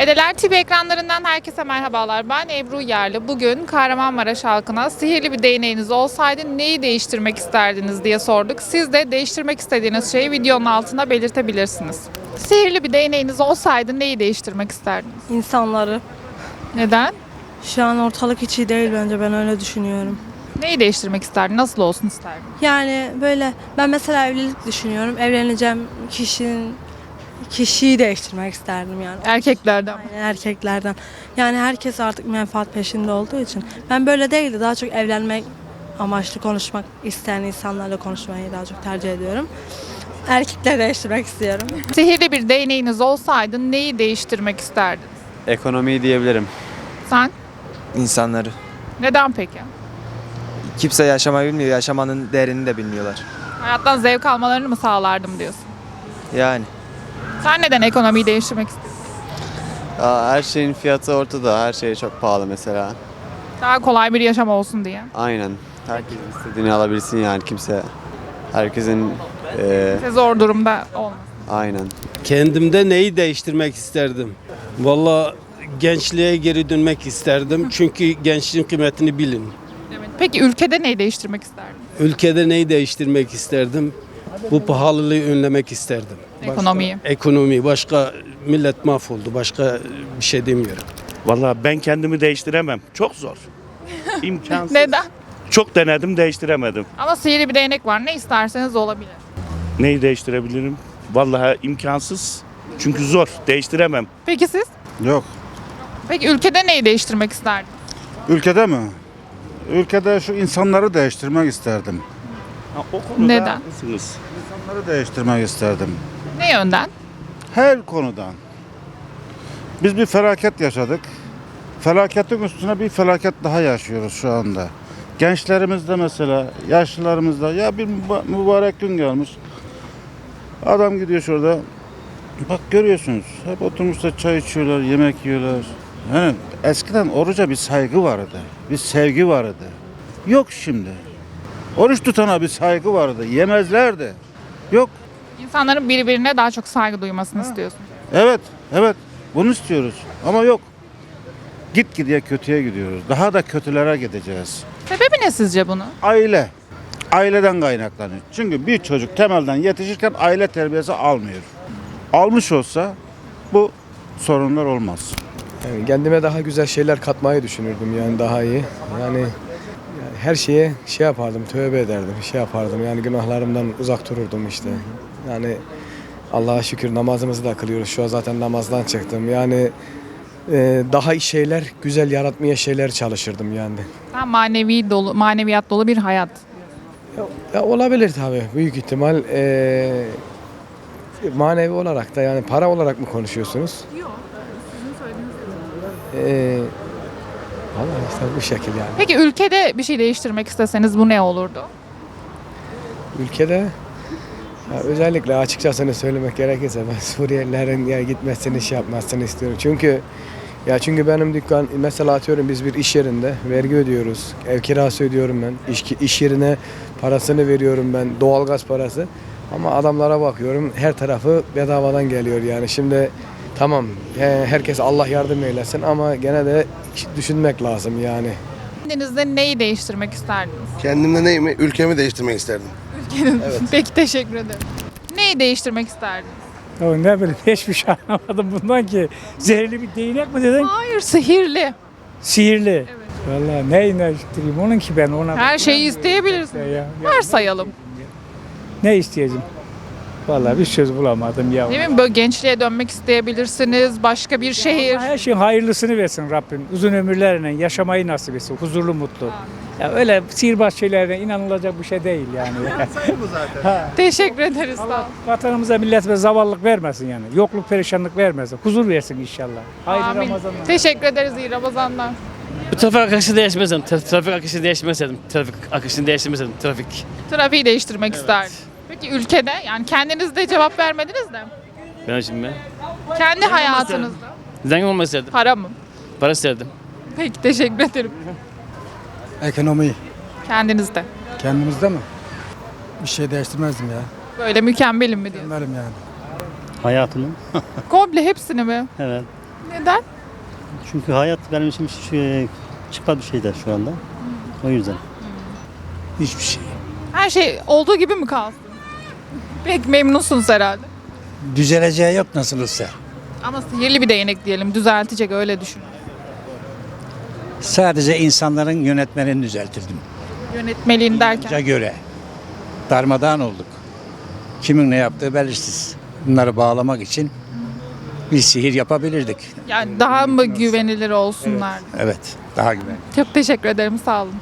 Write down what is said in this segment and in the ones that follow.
Edeler TV ekranlarından herkese merhabalar. Ben Ebru Yerli. Bugün Kahramanmaraş halkına sihirli bir değneğiniz olsaydı neyi değiştirmek isterdiniz diye sorduk. Siz de değiştirmek istediğiniz şeyi videonun altına belirtebilirsiniz. Sihirli bir değneğiniz olsaydı neyi değiştirmek isterdiniz? insanları. Neden? Şu an ortalık hiç iyi değil bence ben öyle düşünüyorum. Neyi değiştirmek isterdin? Nasıl olsun isterdin? Yani böyle ben mesela evlilik düşünüyorum. Evleneceğim kişinin kişiyi değiştirmek isterdim yani. Erkeklerden. Yani erkeklerden. Yani herkes artık menfaat peşinde olduğu için. Ben böyle değildi. Daha çok evlenmek amaçlı konuşmak isteyen insanlarla konuşmayı daha çok tercih ediyorum. Erkekleri değiştirmek istiyorum. Sihirli bir değneğiniz olsaydı neyi değiştirmek isterdin? Ekonomiyi diyebilirim. Sen? insanları. Neden peki? Kimse yaşamayı bilmiyor, yaşamanın değerini de bilmiyorlar. Hayattan zevk almalarını mı sağlardım diyorsun? Yani Sen neden ekonomiyi değiştirmek istiyorsun? Aa, her şeyin fiyatı ortada. Her şey çok pahalı mesela. Daha kolay bir yaşam olsun diye. Aynen. Herkes istediğini alabilsin yani kimse. Herkesin eee, Size zor durumda olmasın. aynen. Kendimde neyi değiştirmek isterdim? Valla gençliğe geri dönmek isterdim. Çünkü gençliğin kıymetini bilin. Peki ülkede neyi değiştirmek isterdin? Ülkede neyi değiştirmek isterdim? Bu pahalılığı önlemek isterdim. Ekonomiyi. Ekonomi, başka millet mahvoldu. Başka bir şey demiyorum. Vallahi ben kendimi değiştiremem. Çok zor. İmkansız. Neden? Çok denedim değiştiremedim. Ama sihirli bir değnek var. Ne isterseniz olabilir. Neyi değiştirebilirim? Vallahi imkansız. Çünkü zor. Değiştiremem. Peki siz? Yok. Peki ülkede neyi değiştirmek isterdin? Ülkede mi? Ülkede şu insanları değiştirmek isterdim. Ha, o konuda Neden? haklısınız. İnsanları değiştirmek isterdim. Ne yönden? Her konudan. Biz bir felaket yaşadık. Felaketin üstüne bir felaket daha yaşıyoruz şu anda. Gençlerimizde mesela, yaşlılarımızda ya bir müba- mübarek gün gelmiş. Adam gidiyor şurada. Bak görüyorsunuz. Hep oturmuşlar çay içiyorlar, yemek yiyorlar. Yani eskiden oruca bir saygı vardı. Bir sevgi vardı. Yok şimdi. Oruç tutana bir saygı vardı. Yemezlerdi. Yok. İnsanların birbirine daha çok saygı duymasını istiyorsun. Evet, evet. Bunu istiyoruz. Ama yok. Git gidiye kötüye gidiyoruz. Daha da kötülere gideceğiz. Sebebi ne sizce bunu? Aile. Aileden kaynaklanıyor. Çünkü bir çocuk temelden yetişirken aile terbiyesi almıyor. Almış olsa bu sorunlar olmaz. Yani kendime daha güzel şeyler katmayı düşünürdüm yani daha iyi. Yani, yani her şeye şey yapardım, tövbe ederdim, şey yapardım. Yani günahlarımdan uzak dururdum işte. Yani Allah'a şükür namazımızı da kılıyoruz. Şu an zaten namazdan çıktım. Yani e, daha iyi şeyler, güzel yaratmaya şeyler çalışırdım yani. Sen manevi dolu, maneviyat dolu bir hayat. Ya, ya olabilir tabii büyük ihtimal. E, manevi olarak da yani para olarak mı konuşuyorsunuz? Yok. E, Vallahi işte bu şekil yani. Peki ülkede bir şey değiştirmek isteseniz bu ne olurdu? ülkede ya özellikle açıkçası söylemek gerekirse ben Suriyelilerin ya gitmesini şey yapmasını istiyorum. Çünkü ya çünkü benim dükkan mesela atıyorum biz bir iş yerinde vergi ödüyoruz. Ev kirası ödüyorum ben. İş, iş yerine parasını veriyorum ben. Doğalgaz parası. Ama adamlara bakıyorum her tarafı bedavadan geliyor yani. Şimdi tamam he- herkes Allah yardım eylesin ama gene de düşünmek lazım yani. Kendinizde neyi değiştirmek isterdiniz? Kendimde neyimi? Ülkemi değiştirmek isterdim. Peki teşekkür ederim. Neyi değiştirmek isterdiniz? Ya ne bileyim hiçbir şey anlamadım bundan ki. Zehirli bir değnek mi dedin? Hayır sihirli. Sihirli. Vallahi ne inançtırayım onun ki ben ona. Her şeyi isteyebilirsiniz. Ya, ya, Varsayalım. ne isteyeceğim? Vallahi bir söz bulamadım ya. Değil mi? Böyle gençliğe dönmek isteyebilirsiniz. Başka bir şehir. Her şeyin hayırlısını versin Rabbim. Uzun ömürlerle yaşamayı nasip etsin. Huzurlu, mutlu. Ya öyle sihirbaz şeylerine inanılacak bir şey değil yani. Teşekkür ederiz. Sağ olun. Vatanımıza, milletimize zavallık vermesin yani. Yokluk, perişanlık vermesin. Huzur versin inşallah. Hayırlı Amin. Ramazanlar. Teşekkür ederiz. İyi Ramazanlar. Trafik akışı değişmezdim. Tra- Trafik akışı değişmezdim. Trafik akışını değiştirmezdim. Trafik. Trafiği değiştirmek isterdim. Peki ülkede yani kendiniz de cevap vermediniz de. Ben şimdi Kendi hayatınızda. zengin olmak isterdim. Para mı? Para isterdim. Peki teşekkür ederim. Ekonomi Kendinizde. kendimizde mi? Bir şey değiştirmezdim ya. Böyle mükemmelim mi diyorsun? Benim yani. Hayatımın. Komple hepsini mi? Evet. Neden? Çünkü hayat benim için şey, çıkmaz bir şeyler şu anda. O yüzden. Hiçbir şey. Her şey olduğu gibi mi kalsın? Pek memnunsunuz herhalde. Düzeleceği yok nasıl olsa. Ama sihirli bir değnek diyelim düzeltecek öyle düşün. Sadece insanların yönetmenini düzeltirdim. Yönetmeliğin derken. Göre. Darmadağın olduk. Kimin ne yaptığı belirsiz. Bunları bağlamak için bir sihir yapabilirdik. Yani daha mı güvenilir olsunlar? Evet. Daha güvenli. Çok teşekkür ederim sağ olun.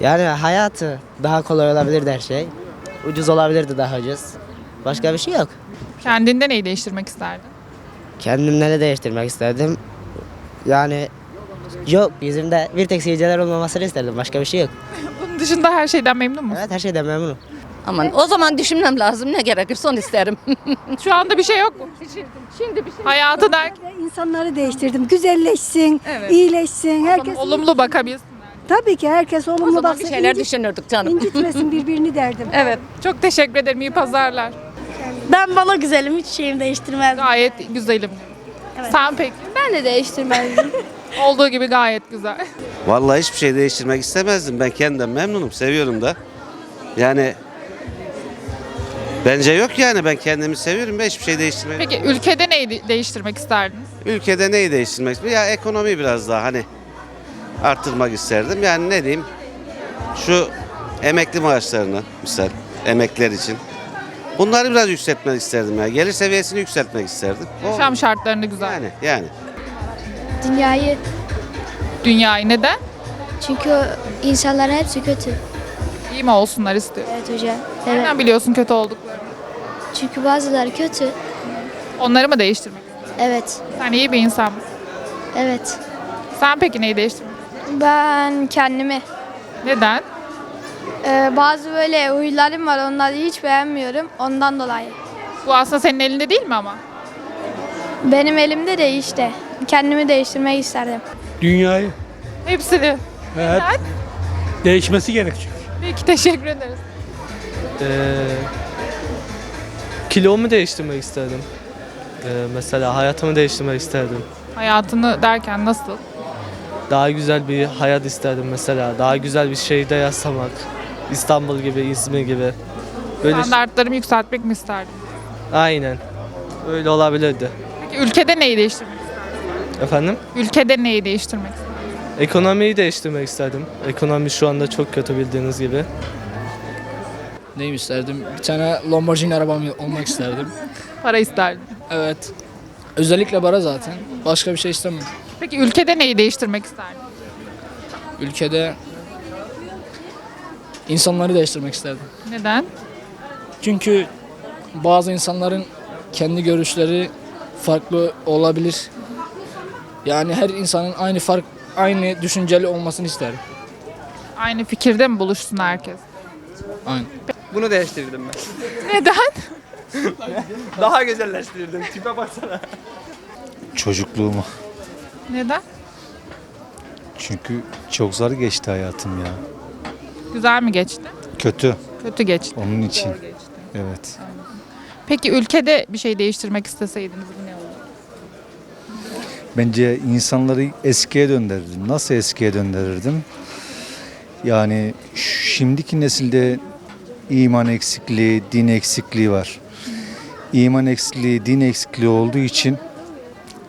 Yani hayatı daha kolay olabilirdi her şey. Ucuz olabilirdi daha ucuz. Başka bir şey yok. Kendinde neyi değiştirmek isterdin? Kendimle de değiştirmek isterdim. Yani yok yüzümde bir tek sivilceler olmamasını isterdim. Başka bir şey yok. Bunun dışında her şeyden memnun musun? Evet her şeyden memnunum. Aman o zaman düşünmem lazım ne gerekirse onu isterim. Şu anda bir şey yok mu? Şimdi bir şey Hayatı derken İnsanları değiştirdim. Güzelleşsin, Evet. iyileşsin. Herkes olumlu bakabilsin. Tabii ki herkes o olumlu zaman bir şeyler incit- düşünürdük canım. incitmesin birbirini derdim. Evet. Çok teşekkür ederim. İyi pazarlar. Ben bana güzelim hiç şeyimi değiştirmezdim. Gayet güzelim. Sen peki? Ben de değiştirmezdim. Olduğu gibi gayet güzel. Vallahi hiçbir şey değiştirmek istemezdim. Ben kendimden memnunum, seviyorum da. Yani bence yok yani ben kendimi seviyorum ben hiçbir şey değiştirmek. Peki ülkede neyi de- değiştirmek isterdiniz? Ülkede neyi değiştirmek istiyorum? Ya ekonomi biraz daha hani arttırmak isterdim. Yani ne diyeyim? Şu emekli maaşlarını misal emekliler için. Bunları biraz yükseltmek isterdim ya. Gelir seviyesini yükseltmek isterdim. O- Yaşam şartlarını güzel. yani yani. Dünyayı Dünyayı neden? çünkü insanların hepsi kötü. İyi mi olsunlar istiyor. Evet hocam. Nereden biliyorsun kötü olduklarını? Çünkü bazıları kötü. Onları mı değiştirmek? Evet. Sen iyi bir insan mısın? Evet. Sen peki neyi değiştirmek? Ben kendimi Neden? Ee, bazı böyle huylarım var onları hiç beğenmiyorum ondan dolayı. Bu aslında senin elinde değil mi ama? Benim elimde de işte kendimi değiştirmek isterdim. Dünyayı Hepsini. evet, Neden? değişmesi gerekiyor. Peki teşekkür ederiz. kilomu değiştirmek isterdim. mesela hayatımı değiştirmek isterdim. Hayatını derken nasıl? Daha güzel bir hayat isterdim mesela. Daha güzel bir şehirde yaşamak. İstanbul gibi, İzmir gibi. Böyle Standartlarımı yükseltmek mi isterdin? aynen. Öyle olabilirdi. Peki ülkede neyi değiştirmek isterdin? Efendim? Ülkede neyi değiştirmek isterdin? Ekonomiyi değiştirmek isterdim. Ekonomi şu anda çok kötü bildiğiniz gibi. Neyim isterdim? Bir tane Lamborghini arabam olmak isterdim. Para isterdin. evet. Özellikle para zaten. Başka bir şey istemem. Peki ülkede neyi değiştirmek isterdin? Ülkede insanları değiştirmek isterdim. Neden? Çünkü bazı insanların kendi görüşleri farklı olabilir. Yani her insanın aynı fark aynı düşünceli olmasını isterim. Aynı fikirde mi buluşsun herkes? Aynen. Bunu değiştirdim ben. Neden? Daha güzelleştirdim. Tipe baksana. Çocukluğumu. Neden? Çünkü çok zor geçti hayatım ya. Güzel mi geçti? Kötü. Kötü geçti. Onun için. Evet. Peki ülkede bir şey değiştirmek isteseydiniz bu ne olurdu? Bence insanları eskiye döndürürdüm. Nasıl eskiye döndürürdüm? Yani şimdiki nesilde iman eksikliği, din eksikliği var. İman eksikliği, din eksikliği olduğu için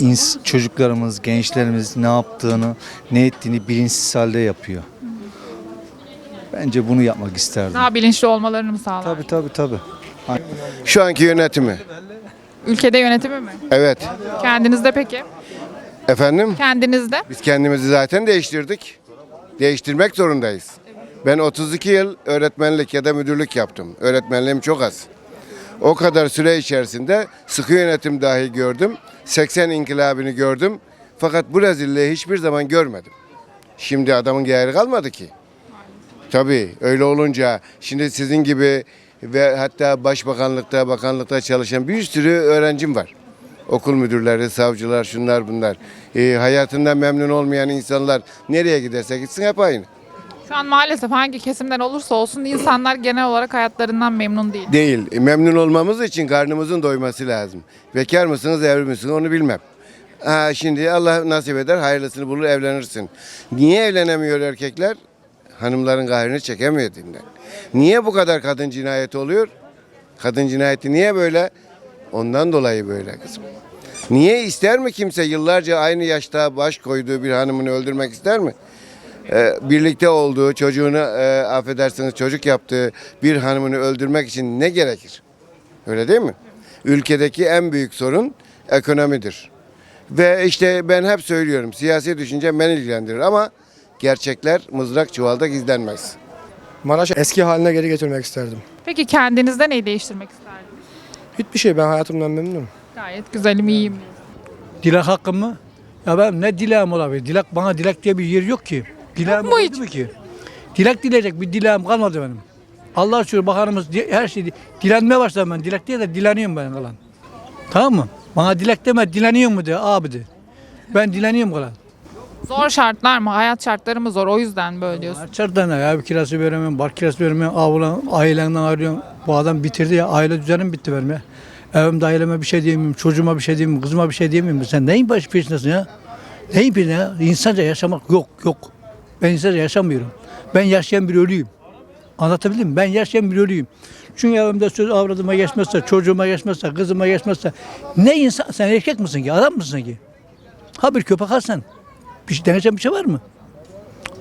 ins- çocuklarımız, gençlerimiz ne yaptığını, ne ettiğini bilinçsiz halde yapıyor. Bence bunu yapmak isterdim. Daha bilinçli olmalarını mı sağlar? Tabii tabii tabii. Şu anki yönetimi. Ülkede yönetimi mi? Evet. Kendinizde peki? Efendim? Kendinizde? Biz kendimizi zaten değiştirdik. Değiştirmek zorundayız. Ben 32 yıl öğretmenlik ya da müdürlük yaptım. Öğretmenliğim çok az. O kadar süre içerisinde sıkı yönetim dahi gördüm. 80 inkılabını gördüm. Fakat bu rezilliği hiçbir zaman görmedim. Şimdi adamın değeri kalmadı ki. Tabii öyle olunca şimdi sizin gibi ve hatta başbakanlıkta, bakanlıkta çalışan bir sürü öğrencim var. Okul müdürleri, savcılar, şunlar bunlar. Ee, hayatından memnun olmayan insanlar nereye giderse gitsin hep aynı. Şu an maalesef hangi kesimden olursa olsun insanlar genel olarak hayatlarından memnun değil. Değil. Memnun olmamız için karnımızın doyması lazım. Bekar mısınız, evli misiniz onu bilmem. Ha, şimdi Allah nasip eder hayırlısını bulur evlenirsin. Niye evlenemiyor erkekler? Hanımların kahrini çekemiyor dinden. Niye bu kadar kadın cinayeti oluyor? Kadın cinayeti niye böyle? Ondan dolayı böyle kızım. Niye ister mi kimse yıllarca aynı yaşta baş koyduğu bir hanımını öldürmek ister mi? Ee, birlikte olduğu, çocuğunu e, affedersiniz çocuk yaptığı bir hanımını öldürmek için ne gerekir? Öyle değil mi? Ülkedeki en büyük sorun ekonomidir. Ve işte ben hep söylüyorum siyasi düşünce beni ilgilendirir ama gerçekler mızrak çuvalda gizlenmez. Maraş'ı eski haline geri getirmek isterdim. Peki kendinizde neyi değiştirmek isterdiniz? Hiçbir şey ben hayatımdan memnunum. Gayet güzelim, iyiyim. Dilek hakkım mı? Ya ben ne dileğim olabilir? Dilek bana dilek diye bir yer yok ki. Mu oldu hiç? ki? Dilek dileyecek bir dileğim kalmadı benim. Allah şükür bakanımız her şeyi dilenmeye başladım ben. Dilek diye de dileniyorum ben kalan. Tamam mı? Bana dilek deme dileniyor mu de abi de. Ben dileniyorum kalan. Zor şartlar mı? Hayat şartları mı zor? O yüzden böyle diyorsun. Çardan ne ya? Ev kirası veremiyorum, bar kirası veremiyorum, avlan, ailenden arıyorum. Bu adam bitirdi ya, aile düzenim bitti benim ya. Evimde aileme bir şey diyemiyorum, çocuğuma bir şey diyemiyorum, kızıma bir şey diyemiyorum. Sen neyin baş peşindesin ya? Neyin peşinde ya? İnsanca yaşamak yok, yok. Ben insanca yaşamıyorum. Ben yaşayan bir ölüyüm. Anlatabildim mi? Ben yaşayan bir ölüyüm. Çünkü evimde söz avradıma geçmezse, çocuğuma geçmezse, kızıma geçmezse ne insan, sen erkek misin ki, adam mısın ki? Ha bir köpek sen. Bir şey deneyeceğim bir şey var mı?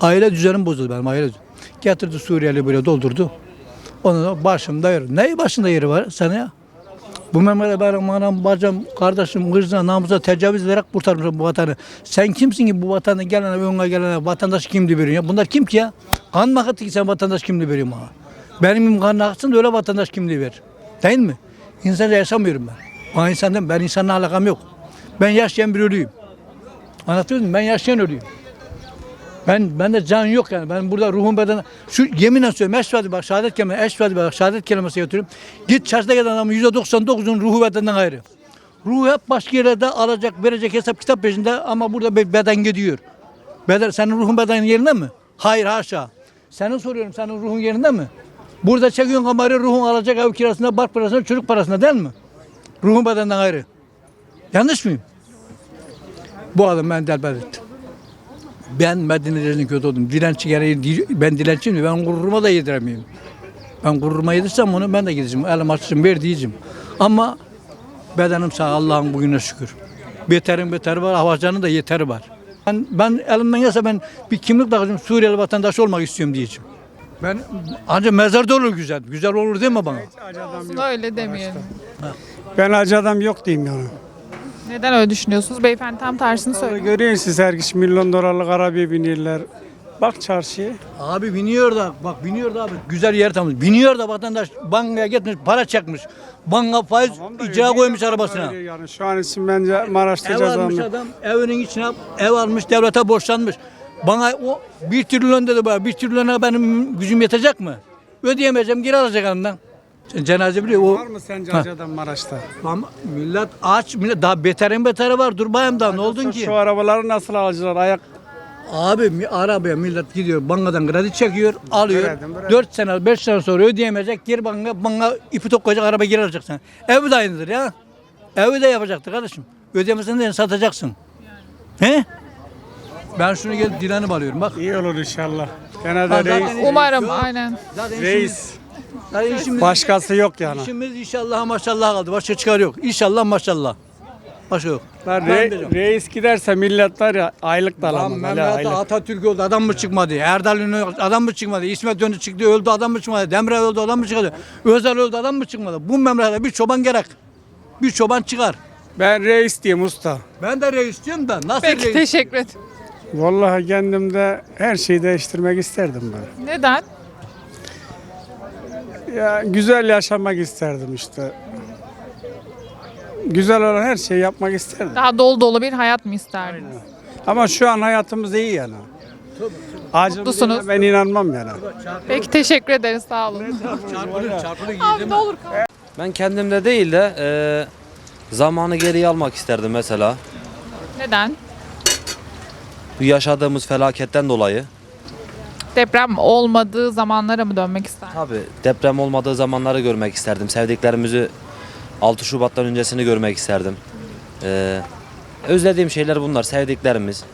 Aile düzenim bozuldu benim aile düzenim. Getirdi Suriyeli böyle doldurdu. Onun da başımda yeri. Neyi başında yeri var sana ya? Bu memlekette benim anam, bacım, kardeşim, kızına, namusa tecavüz ederek kurtarmışım bu vatanı. Sen kimsin ki bu vatanı gelene, önüne gelene vatandaş kimdi veriyorsun ya? Bunlar kim ki ya? Kan mı ki sen vatandaş kimliği veriyorsun bana? Benim kan aksın öyle vatandaş kimliği ver. Değil mi? İnsanca yaşamıyorum ben. Bana insandan, ben insanla alakam yok. Ben yaşayan bir ölüyüm. Anlatıyor muyum? Ben yaşayan ölüyüm. Ben bende can yok yani. Ben burada ruhum beden şu yeminle söylüyorum. Eşvedi bak şehadet kelimesi, eşvedi bak şehadet kelimesi getiriyorum. Git çarşıda gelen adamın %99'un ruhu bedenden ayrı. Ruhu hep başka yerlerde alacak, verecek hesap kitap peşinde ama burada beden gidiyor. Beden, senin ruhun bedenin yerinde mi? Hayır haşa. Senin soruyorum senin ruhun yerinde mi? Burada çekiyorsun kamerayı ruhun alacak ev kirasında, bar parasında, çocuk parasında değil mi? Ruhun bedenden ayrı. Yanlış mıyım? Bu adam ben delbet etti. Ben Medine'lerin kötü oldum. Dilenci gereği ben dilenciyim de ben gururuma da yediremiyorum. Ben gururuma yedirsem onu ben de gideceğim. Elim açsın ver diyeceğim. Ama bedenim sağ Allah'ın bugüne şükür. Beterin beteri var, havacanın da yeteri var. Ben, ben elimden gelse ben bir kimlik takacağım, Suriyeli vatandaş olmak istiyorum diyeceğim. Ben ancak mezarda olur güzel. Güzel olur değil mi bana? Aslında öyle demeyelim. Ben acı adam yok diyeyim yani. Neden öyle düşünüyorsunuz? Beyefendi tam tersini söylüyor. Görüyorsunuz her kişi milyon dolarlık arabaya biniyorlar. Bak çarşıya. Abi biniyor da bak biniyor da abi güzel yer tamam. Biniyor da vatandaş bankaya gitmiş para çekmiş. Banka faiz icra koymuş arabasına. Yani şu an için bence Maraş'ta Ev almış adam evinin içine ev almış devlete borçlanmış. Bana o bir trilyon dedi bana bir trilyona benim gücüm yetecek mi? Ödeyemeyeceğim geri alacak elimden. Cenaze biliyor o. Var mı sence Ha. acı adam Maraş'ta? Ama millet aç millet daha beterin beteri var dur bayım daha ne oldun ki? Şu arabaları nasıl alacaklar? Ayak Abi mi- arabaya millet gidiyor bankadan kredi çekiyor, alıyor. Kredi, kredi. 4 sene 5 sene sonra ödeyemeyecek. Geri banka, banka ipi tok koyacak araba geri alacaksın. Evi de aynıdır ya. Evi de yapacaktı kardeşim. Ödemesen de satacaksın. He? Ben şunu gelip dilenip alıyorum bak. iyi olur inşallah. Gene Ha, de zaten- reis. Umarım aynen. Zaten Reis. Zaten işimiz, Başkası yok yani. işimiz inşallah maşallah kaldı. Başka çıkar yok. İnşallah maşallah. Başka yok. Lan Ben re- diyeceğim. reis giderse millet var ya aylık da Lan alamaz. aylık. Atatürk öldü adam mı çıkmadı? Erdal Ünlü adam mı çıkmadı? İsmet Önü çıktı öldü adam mı çıkmadı? Demirel öldü adam mı çıkmadı? Özel öldü adam mı çıkmadı? Bu memlekette bir çoban gerek. Bir çoban çıkar. Ben reis diyeyim usta. Ben de reis diyorum da nasıl Peki reis? teşekkür ederim. Vallahi kendimde her şeyi değiştirmek isterdim ben. Neden? Ya güzel yaşamak isterdim işte. Güzel olan her şeyi yapmak isterdim. Daha dolu dolu bir hayat mı isterdiniz? Ama şu an hayatımız iyi yani. Acım Mutlusunuz. ben inanmam yani. Peki teşekkür ederiz. Sağ olun. Çarpılır çarpılır Abi ne olur kal. Ben kendimde değil de e, zamanı geriye almak isterdim mesela. Neden? Bu yaşadığımız felaketten dolayı. Deprem olmadığı zamanlara mı dönmek ister? Tabii deprem olmadığı zamanları görmek isterdim. Sevdiklerimizi 6 Şubat'tan öncesini görmek isterdim. E, Özlediğim şeyler bunlar, sevdiklerimiz.